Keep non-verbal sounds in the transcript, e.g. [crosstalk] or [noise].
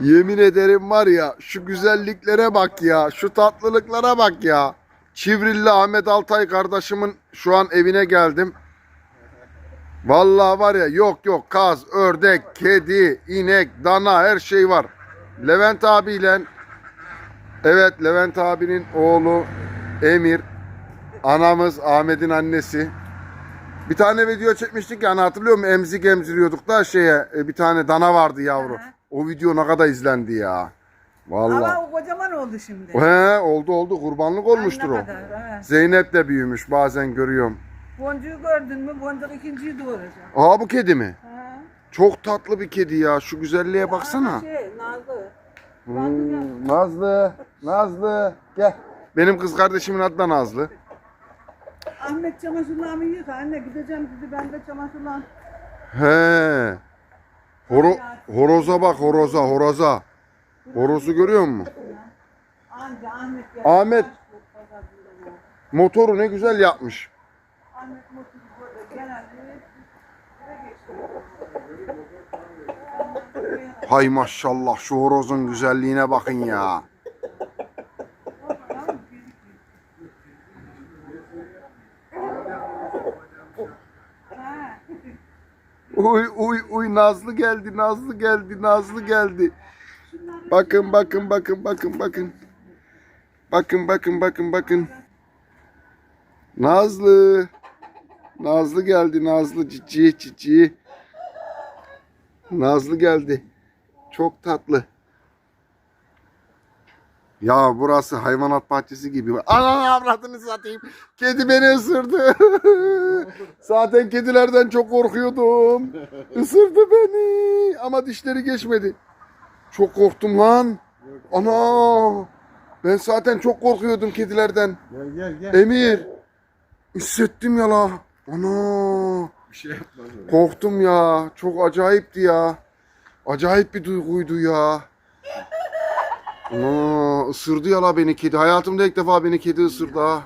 Yemin ederim var ya şu güzelliklere bak ya. Şu tatlılıklara bak ya. Çivrilli Ahmet Altay kardeşimin şu an evine geldim. Vallahi var ya yok yok kaz, ördek, kedi, inek, dana her şey var. Levent abiyle evet Levent abinin oğlu Emir anamız Ahmet'in annesi. Bir tane video çekmiştik yani hatırlıyor musun? Emzik emziriyorduk da şeye e, bir tane dana vardı yavru. Aha. O video ne kadar izlendi ya. Vallahi. Ama o kocaman oldu şimdi. He oldu oldu kurbanlık olmuştur Ay, o. kadar, ha. Zeynep de büyümüş bazen görüyorum. Boncuğu gördün mü? Boncuk ikinciyi doğuracak. Aa bu kedi mi? Ha. Çok tatlı bir kedi ya. Şu güzelliğe baksana. Ama Şey, Nazlı. Hmm, Nazlı, Nazlı gel. Benim kız kardeşimin adı da Nazlı. Ahmet çamaşırlarımı yıka. Anne gideceğim dedi. Ben de çamaşırlarımı... He. Horo, horoza bak horoza horoza. Horozu görüyor musun? Anca Ahmet geldi. Ahmet. Motoru ne güzel yapmış. Ahmet motoru böyle genelde Hay maşallah şu horozun güzelliğine bakın ya. [laughs] Uy uy uy Nazlı geldi Nazlı geldi Nazlı geldi. Bakın bakın bakın bakın bakın. Bakın bakın bakın bakın. Nazlı. Nazlı geldi Nazlı cici cici. Nazlı geldi. Çok tatlı. Ya burası hayvanat bahçesi gibi. Ana avradını satayım. Kedi beni ısırdı. [laughs] Zaten kedilerden çok korkuyordum. Isırdı beni. Ama dişleri geçmedi. Çok korktum lan. Ana. Ben zaten çok korkuyordum kedilerden. Gel gel gel. Emir. Hissettim ya la. Ana. Bir şey yapmaz öyle. Korktum ya. Çok acayipti ya. Acayip bir duyguydu ya. Ana ısırdı ya beni kedi. Hayatımda ilk defa beni kedi ısırdı ha.